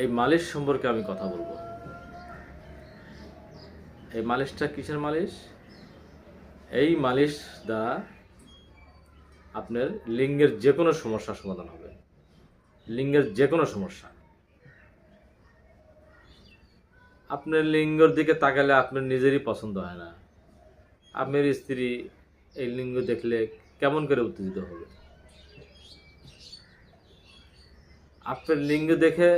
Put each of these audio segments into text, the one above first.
এই মালিশ সম্পর্কে আমি কথা বলব। এই মালিশটা কিসের মালিশ? এই মালিশ দ্বারা আপনার লিঙ্গের যে কোনো সমস্যার সমাধান হবে। লিঙ্গের যে কোনো সমস্যা। আপনার লিঙ্গর দিকে তাকালে আপনার নিজেরই পছন্দ হয় না। আপনার স্ত্রী এই লিঙ্গ দেখলে কেমন করে উত্তেজিত হবে? আপনার লিঙ্গ দেখে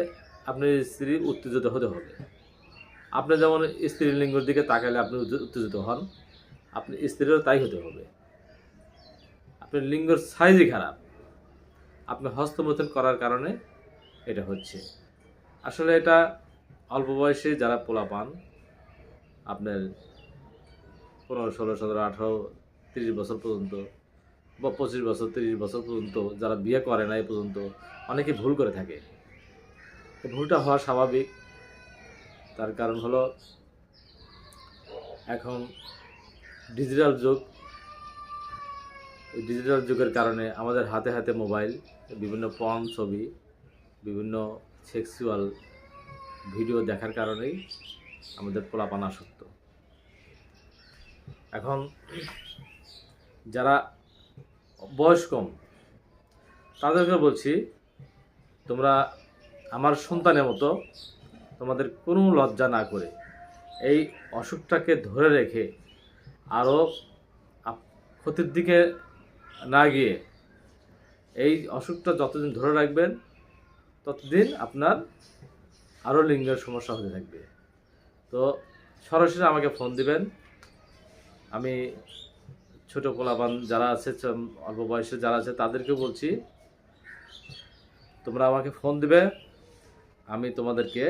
আপনার স্ত্রী উত্তেজিত হতে হবে। আপনি যেমন স্ত্রীর লিঙ্গের দিকে তাকালে আপনি উত্তে- উত্তেজিত হন, আপনি স্ত্রীরও তাই হতে হবে। আপনার লিঙ্গর সাইজই খারাপ। আপনি হস্তমৈথুন করার কারণে এটা হচ্ছে। আসলে এটা অল্প বয়সে যারা পোলা পান আপনার পনেরো, ষোলো, সতেরো, আঠারো, তিরিশ বছর পর্যন্ত বা পঁচিশ বছর, তিরিশ বছর পর্যন্ত যারা বিয়ে করে না এ পর্যন্ত অনেকে ভুল করে থাকে। ভুলটা হওয়া স্বাভাবিক। তার কারণ হলো, এখন ডিজিটাল যুগ। ডিজিটাল যুগের কারণে আমাদের হাতে হাতে মোবাইল বিভিন্ন পর্ন ছবি, বিভিন্ন সেক্সুয়াল ভিডিও দেখার কারণেই আমাদের পোলাপান আসক্ত। এখন যারা বয়স কম তাদেরকে বলছি, তোমরা আমার সন্তানের মতো তোমাদের কোনো লজ্জা না করে এই অসুখটাকে ধরে রেখে আরও ক্ষতির দিকে না গিয়ে এই অসুখটা যতদিন ধরে রাখবেন, ততদিন আপনার আরও লিঙ্গের সমস্যা হতে থাকবে। তো সরাসরি আমাকে ফোন দিবেন। আমি ছোট পোলাপান যারা আছে অল্প বয়সে যারা আছে, তাদেরকে বলছি, তোমরা আমাকে ফোন দিবে। আমি তোমাদেরকে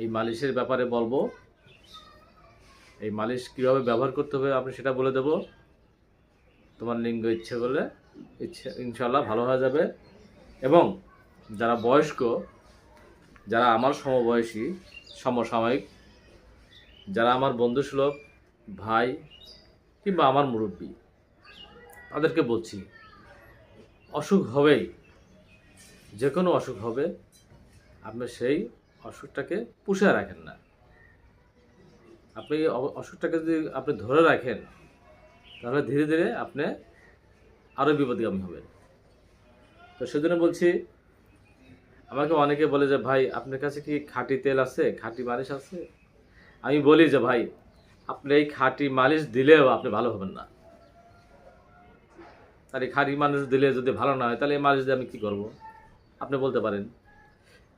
এই মালিশের ব্যাপারে বলব। এই মালিশ কীভাবে ব্যবহার করতে হবে আমি সেটা বলে দেব। তোমার লিঙ্গ ইচ্ছে করলে ইচ্ছে ইনশাল্লাহ ভালো হয়ে যাবে। এবং যারা বয়স্ক, যারা আমার সমবয়সী, সমসাময়িক, যারা আমার বন্ধুসুলভ ভাই কিংবা আমার মুরব্বী, তাদেরকে বলছি, অসুখ হবেই। যে কোনো অসুখ হবে, আপনি সেই অসুখটাকে পুষে রাখেন না। আপনি অসুখটাকে যদি আপনি ধরে রাখেন, তাহলে ধীরে ধীরে আপনি আরও বিপদগামী হবেন। তো সেজন্য বলছি, আমাকে অনেকে বলে যে, ভাই, আপনার কাছে কি খাঁটি তেল আছে? খাঁটি মালিশ আছে? আমি বলি যে, ভাই, আপনি এই খাঁটি মালিশ দিলেও আপনি ভালো হবেন না। তাহলে খাঁটি মালিশ দিলে যদি ভালো না হয়, তাহলে এই মালিশ দিয়ে আমি কী করব? আপনি বলতে পারেন।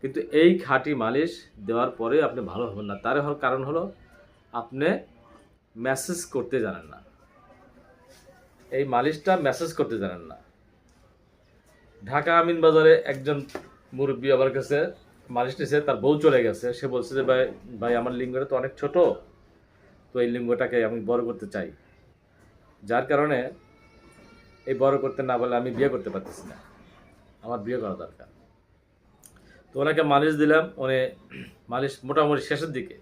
কিন্তু এই খাঁটি মালিশ দেওয়ার পরে আপনি ভালো হবেন না। তার কারণ হলো, আপনি মেসেজ করতে জানেন না। এই মালিশটা মেসেজ করতে জানেন না। ঢাকা আমিন বাজারে একজন মুরব্বী আমার কাছে মালিশ নিয়েছে তার বউ চলে গেছে। সে বলছে যে, ভাই ভাই, আমার লিঙ্গটা তো অনেক ছোট, তো এই লিঙ্গটাকে আমি বড় করতে চাই। যার কারণে এই বড় করতে না বলে আমি বিয়ে করতে পারতেছি না। আমার বিয়ে করা দরকার। তো ওনাকে মালিশ দিলাম, উনি মালিশ মোটামুটি শেষের দিকে।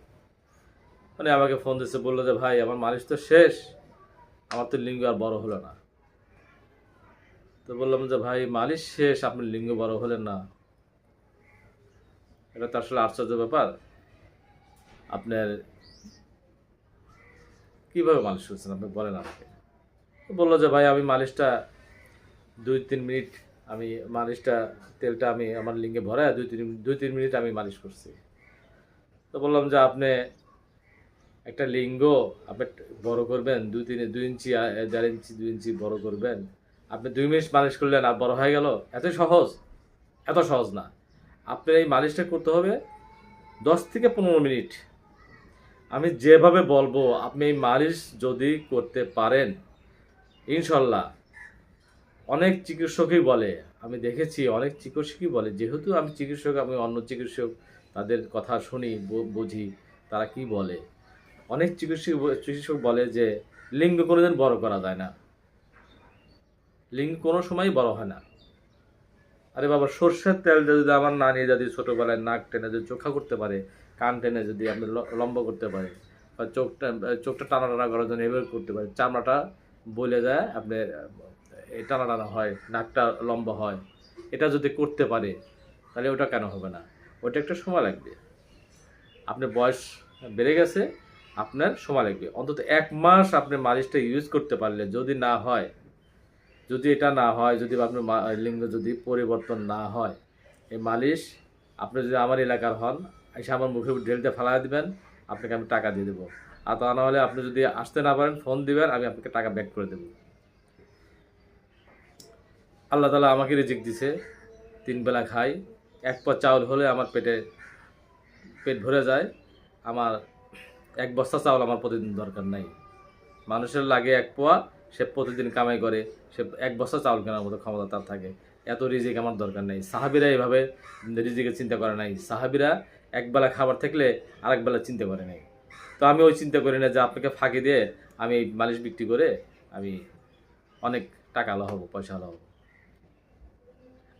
মানে আমাকে ফোন দিচ্ছে বলল যে, ভাই, আমার মালিশ তো শেষ, আমার তো লিঙ্গ আর বড় হলো না। তো বললাম যে, ভাই, মালিশ শেষ, আপনি লিঙ্গ বড় হলেন না। এটা তো আসলে আশ্চর্য ব্যাপার। আপনার কীভাবে মালিশ করছেন, আপনি বলেন আমাকে। বলল যে, ভাই, আমি মালিশটা দুই তিন মিনিট আমি মালিশটা, তেলটা আমি আমার লিঙ্গে ভরায় দুই তিন দুই তিন মিনিট আমি মালিশ করছি। তো বললাম যে আপনি একটা লিঙ্গ আপনি বড় করবেন, দুই তিন, দুই ইঞ্চি দেড় ইঞ্চি, দুই ইঞ্চি বড় করবেন। আপনি দুই মিনিট মালিশ করলেন, আর বড় হয়ে গেল। এত সহজ এত সহজ না। আপনার এই মালিশটা করতে হবে দশ থেকে পনেরো মিনিট। আমি যেভাবে বলব, আপনি এই মালিশ যদি করতে পারেন, ইনশাল্লাহ অনেক চিকিৎসকই বলে, আমি দেখেছি অনেক চিকিৎসকই বলে, যেহেতু আমি চিকিৎসক, আমি অন্য চিকিৎসক, তাদের কথা শুনি বুঝি, তারা কি বলে? অনেক চিকিৎসক চিকিৎসক বলে যে, লিঙ্গ কোনোদিন বড় করা যায় না। লিঙ্গ কোনো সময়ই বড় হয় না। আরে বাবা, সর্ষের তেল যদি আমার নানি যদি ছোটোবেলায় নাক টেনে যদি চোখা করতে পারে, কান টেনে যদি আপনি লম্বা করতে পারে, বা চোখটা চোখটা টানা টানা করার জন্য এভাবে করতে পারে, চামড়াটা বলে যায়, আপনি টানা টানা হয়, নাকটা লম্বা হয়। এটা যদি করতে পারে, তাহলে ওটা কেন হবে না? ওটা একটা সময় লাগবে। আপনার বয়স বেড়ে গেছে, আপনার সময় লাগবে। অন্তত এক মাস আপনি মালিশটা ইউজ করতে পারলে যদি না হয়, যদি এটা না হয়, যদি আপনার লিঙ্গ যদি পরিবর্তন না হয়, এই মালিশ, আপনি যদি আমার এলাকার হন, এসে আমার মুখে ঢেলতে ফেলা দিবেন, আপনাকে আমি টাকা দিয়ে দেবো। আর তা না হলে আপনি যদি আসতে না পারেন ফোন দিবেন, আমি আপনাকে টাকা ব্যাক করে দেবো। আল্লাহ তালা আমাকে রিজিক দিছে। তিন বেলা খাই, এক পা চাউল হলে আমার পেটে পেট ভরে যায়। আমার এক বস্তা চাউল আমার প্রতিদিন দরকার নাই। মানুষের লাগে এক পোয়া, সে প্রতিদিন কামাই করে, সে এক বস্তা চাউল কেনার মতো ক্ষমতা তার থাকে। এত রিজিক আমার দরকার নেই। সাহাবিরা এইভাবে রিজিকের চিন্তা করে নাই। সাহাবিরা একবেলা খাবার থাকলে আরেক বেলা চিন্তা করে নাই। তো আমি ওই চিন্তা করি না যে আপনাকে ফাঁকি দিয়ে আমি এই মালিশ বিক্রি করে আমি অনেক টাকা আলো হব, পয়সা আলো হব।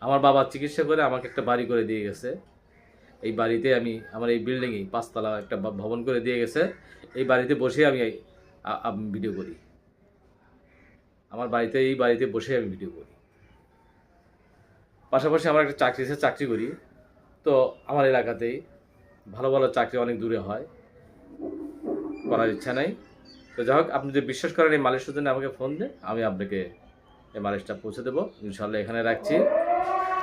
আমার বাবা চিকিৎসা করে আমাকে একটা বাড়ি করে দিয়ে গেছে। এই বাড়িতে আমি, আমার এই বিল্ডিংয়ে পাঁচতলা একটা ভবন করে দিয়ে গেছে। এই বাড়িতে বসে আমি ভিডিও করি। আমার বাড়িতে, এই বাড়িতে বসে আমি ভিডিও করি। পাশাপাশি আমার একটা চাকরি আছে, চাকরি করি। তো আমার এলাকাতেই ভালো ভালো চাকরি অনেক দূরে হয়। করার ইচ্ছা নাই। তো যাই হোক, আপনি যদি বিশ্বাস করেন এই মালিশের জন্য আমাকে ফোন দেন, আমি আপনাকে এই মালিশটা পৌঁছে দেবো। ইনশাল্লাহ এখানে রাখছি।